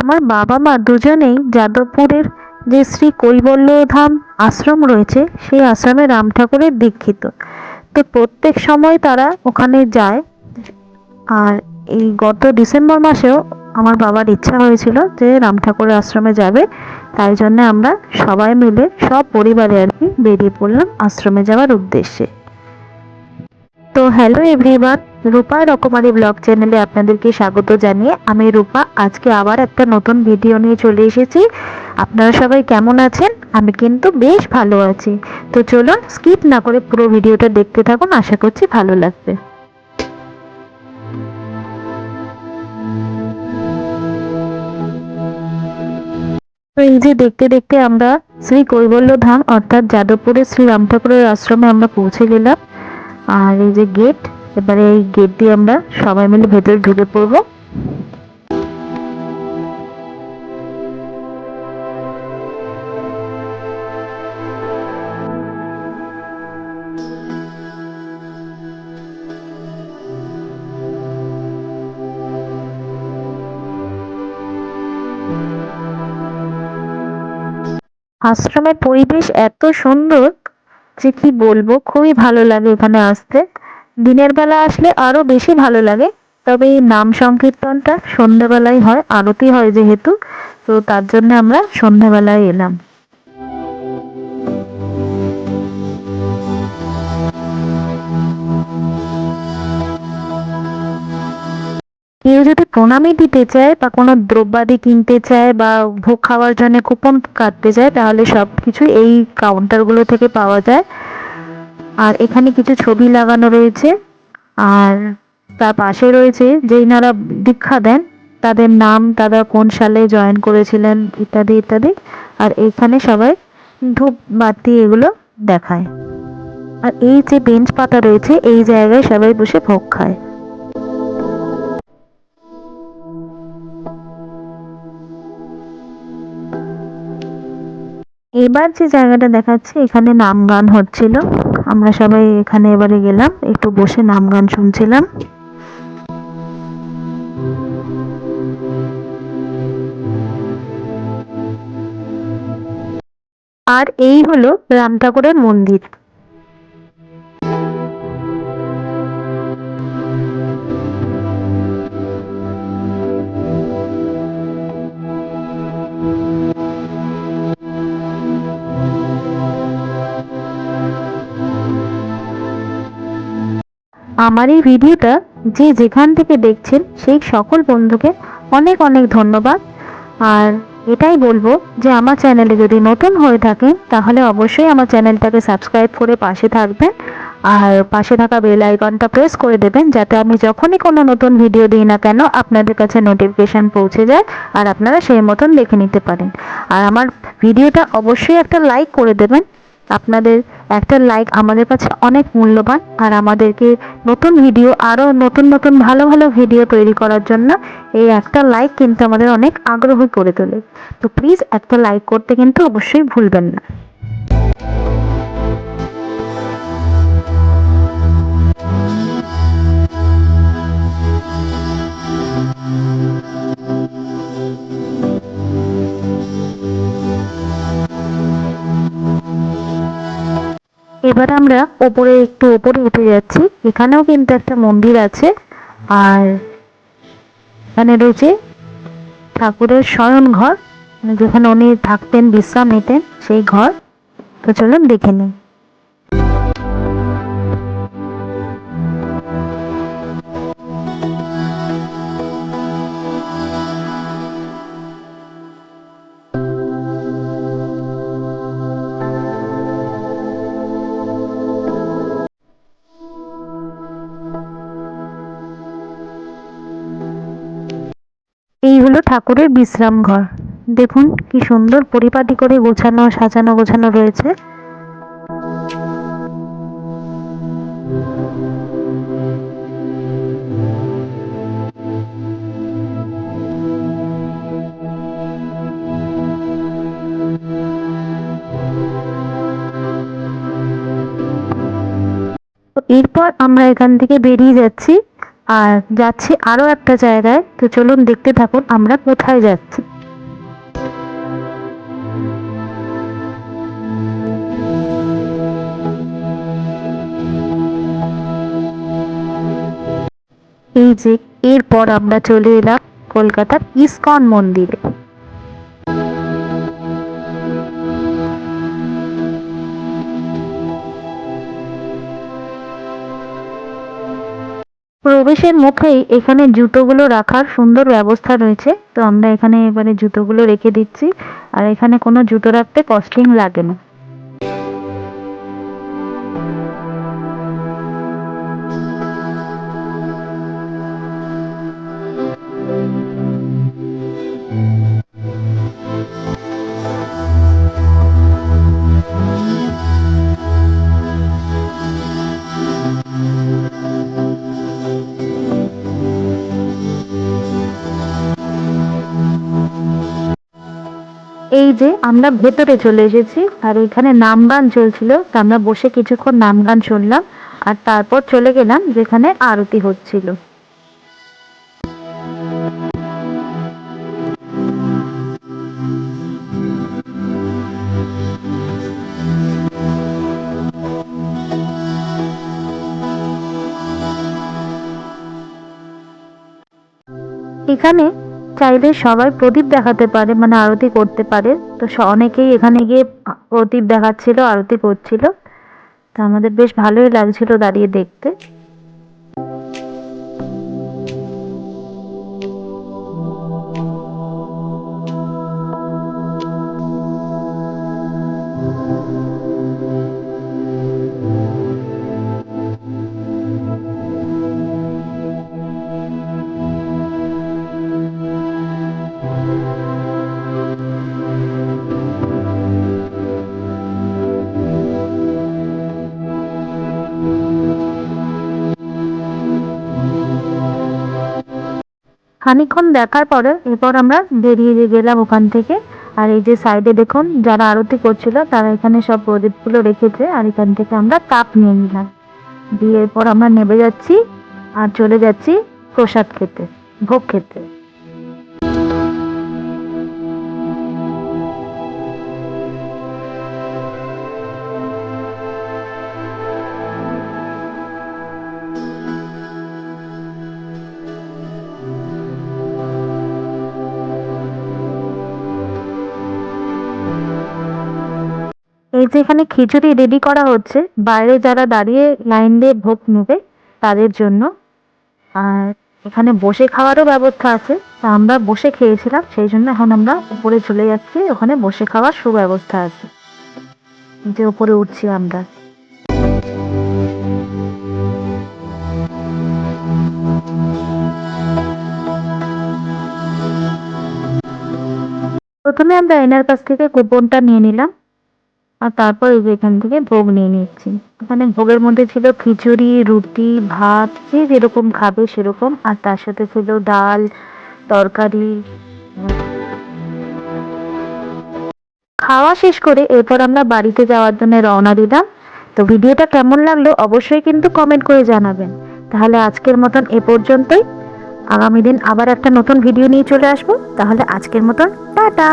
আমার বাবা মা দুজনেই যাদবপুরের যে শ্রী কৈবল্য ধাম আশ্রম রয়েছে, সেই আশ্রমে রাম ঠাকুরের দীক্ষিত। তো প্রত্যেক সময় তারা ওখানে যায়। আর এই গত ডিসেম্বর মাসেও আমার বাবার ইচ্ছা হয়েছিল যে রাম ঠাকুরের আশ্রমে যাবে। তাই জন্য আমরা সবাই মিলে সব পরিবারে আর কি বেরিয়ে পড়লাম আশ্রমে যাওয়ার উদ্দেশ্যে। তো হ্যালো এভরিওয়ান, রূপা রকমারি ব্লগ চ্যানেলে আপনাদেরকে স্বাগত জানিয়ে আমি রূপা। আজকে আবার একটা নতুন ভিডিও নিয়ে চলে এসেছি। আপনারা সবাই কেমন আছেন? আমি কিন্তু বেশ ভালো আছি। তো চলুন স্কিপ না করে পুরো ভিডিওটা দেখতে থাকুন, আশা করছি ভালো লাগবে। এই যে দেখতে দেখতে আমরা শ্রী কৈবল্য ধাম, অর্থাৎ যাদবপুরের শ্রী রাম ঠাকুরের আশ্রমে আমরা পৌঁছে গেলাম। আর এই যে গেট এবারে এই গেট দিয়ে আমরা সবাই মিলে ভেতরে ঢুকে পড়ব। আশ্রমের পরিবেশ এত সুন্দর যে কি বলব, খুবই ভালো লাগে এখানে আসতে। দিনের বেলা আসলে আরও বেশি ভালো লাগে, তবে এই নাম সংকীর্তনটা সন্ধ্যাবেলায় হয়, আরতি হয় যেহেতু, তো তার জন্য আমরা সন্ধ্যাবেলায় এলাম। কেউ যদি প্রণামী দিতে চায় বা কোনো দ্রব্যাদি কিনতে চায় বা ভোগ খাওয়ার জন্য কুপন কাটতে চায়, তাহলে সব কিছু এই কাউন্টারগুলো থেকে পাওয়া যায়। আর এখানে কিছু ছবি লাগানো রয়েছে। আর তার পাশে রয়েছে যেইনারা দীক্ষা দেন, তাদের নাম, তারা কোন সালে জয়েন করেছিলেন, ইত্যাদি ইত্যাদি। আর এখানে সবাই ধূপ, বাতি এগুলো দেখায়। আর এই যে বেঞ্চ পাতা রয়েছে, এই জায়গায় সবাই বসে ভোগ খায়। এবার যে জায়গাটা দেখাচ্ছে, এখানে নাম গান হচ্ছিল। আমরা সবাই এখানে এবারে গেলাম, একটু বসে নাম গান শুনছিলাম। আর এই হলো রাম ঠাকুরের মন্দির। আমার এই ভিডিওটা যে যেখান থেকে দেখছেন, সেই সকল বন্ধুকে অনেক অনেক ধন্যবাদ। আর এটাই বলব যে আমার চ্যানেলে যদি নতুন হয়ে থাকেন, তাহলে অবশ্যই আমার চ্যানেলটাকে সাবস্ক্রাইব করে পাশে থাকবেন। আর পাশে থাকা বেল আইকনটা প্রেস করে দেবেন, যাতে আমি যখনই কোনো নতুন ভিডিও দিই না কেন, আপনাদের কাছে নোটিফিকেশান পৌঁছে যায় আর আপনারা সেই মতন দেখে নিতে পারেন। আর আমার ভিডিওটা অবশ্যই একটা লাইক করে দেবেন আপনাদের একটা লাইক আমাদের কাছে অনেক মূল্যবান। আর আমাদেরকে নতুন ভিডিও আরও নতুন নতুন ভালো ভালো ভিডিও তৈরি করার জন্য এই একটা লাইক কিন্তু আমাদের অনেক আগ্রহী করে তোলে। তো প্লিজ একটা লাইক করতে কিন্তু অবশ্যই ভুলবেন না। এবার আমরা ওপরে একটু ওপরে উঠে যাচ্ছি। এখানেও কিন্তু একটা মন্দির আছে। আর এখানে রয়েছে ঠাকুরের শয়ন ঘর। মানে যেখানে উনি থাকতেন, বিশ্রাম নিতেন সেই ঘর। তো চলুন দেখে নিই। ঠাকুরের বিশ্রাম ঘর। দেখুন কি সুন্দর পরিপাটি করে গোছানো, সাজানো, গোছানো রয়েছে। এরপর আমরা এখান থেকে বেরিয়ে যাচ্ছি। আর যাচ্ছি আরও একটা জায়গায়। তো চলুন দেখতে থাকুন আমরা কোথায় যাচ্ছি। এই যে, এরপর আমরা চলে এলাম কলকাতার ইস্কন মন্দিরে। প্রবেশের মুখেই এখানে জুতোগুলো রাখার সুন্দর ব্যবস্থা রয়েছে। তো আমরা এখানে এবারে জুতোগুলো রেখে দিচ্ছি। আর এখানে কোনো জুতো রাখতে কস্টিং লাগে না। যে আমরা ভেতরে চলে এসেছি আর এখানে নাম গান চলছিল আমরা বসে কিছুক্ষণ নাম গান শুনলাম আর তারপর চলে গেলাম যেখানে আরতি হচ্ছিল। এখানে চাইলে সবাই প্রদীপ দেখাতে পারে মানে আরতি করতে পারে। তো অনেকেই এখানে গিয়ে প্রদীপ দেখাচ্ছিল, আরতি করছিল। তো আমাদের বেশ ভালোই লাগছিল দাঁড়িয়ে দেখতে। খানিকক্ষণ দেখার পরে এরপর আমরা বেরিয়ে গেলাম ওখান থেকে। আর এই যে সাইডে দেখুন, যারা আরতি করছিল, তারা এখানে সব প্রদীপগুলো রেখেছে, আর এখান থেকে আমরা কাপ নিয়ে নিলাম। দিয়ে এরপর আমরা নেমে যাচ্ছি আর চলে যাচ্ছি প্রসাদ খেতে, ভোগ খেতে। এই যে এখানে খিচুড়ি রেডি করা হচ্ছে, বাইরে যারা দাঁড়িয়ে লাইন দিয়ে ভোগ নেবে, তাদের জন্য। আর এখানে বসে খাওয়ারও ব্যবস্থা আছে। তা আমরা বসে খেয়েছিলাম, সেই জন্য এখন আমরা উপরে চলে যাচ্ছি, ওখানে বসে খাওয়ার সুব্যবস্থা আছে। যে উপরে উঠছি আমরা। প্রথমে আমরা এনার কাছ থেকে কুপনটা নিয়ে নিলাম। আর তারপর এখান থেকে ভোগ নিয়ে নিচ্ছি। এখানে ভোগের মধ্যে ছিল খিচুড়ি, রুটি, ভাত, যে যেরকম খাবে সেরকম। আর তার সাথে ছিল ডাল, তরকারি। খাওয়া শেষ করে এরপর আমরা বাড়িতে যাওয়ার জন্য রওনা দিলাম। তো ভিডিওটা কেমন লাগল অবশ্যই কিন্তু কমেন্ট করে জানাবেন। তাহলে আজকের মতন এ পর্যন্তই। আগামী দিন আবার একটা নতুন ভিডিও নিয়ে চলে আসব। তাহলে আজকের মতন টাটা।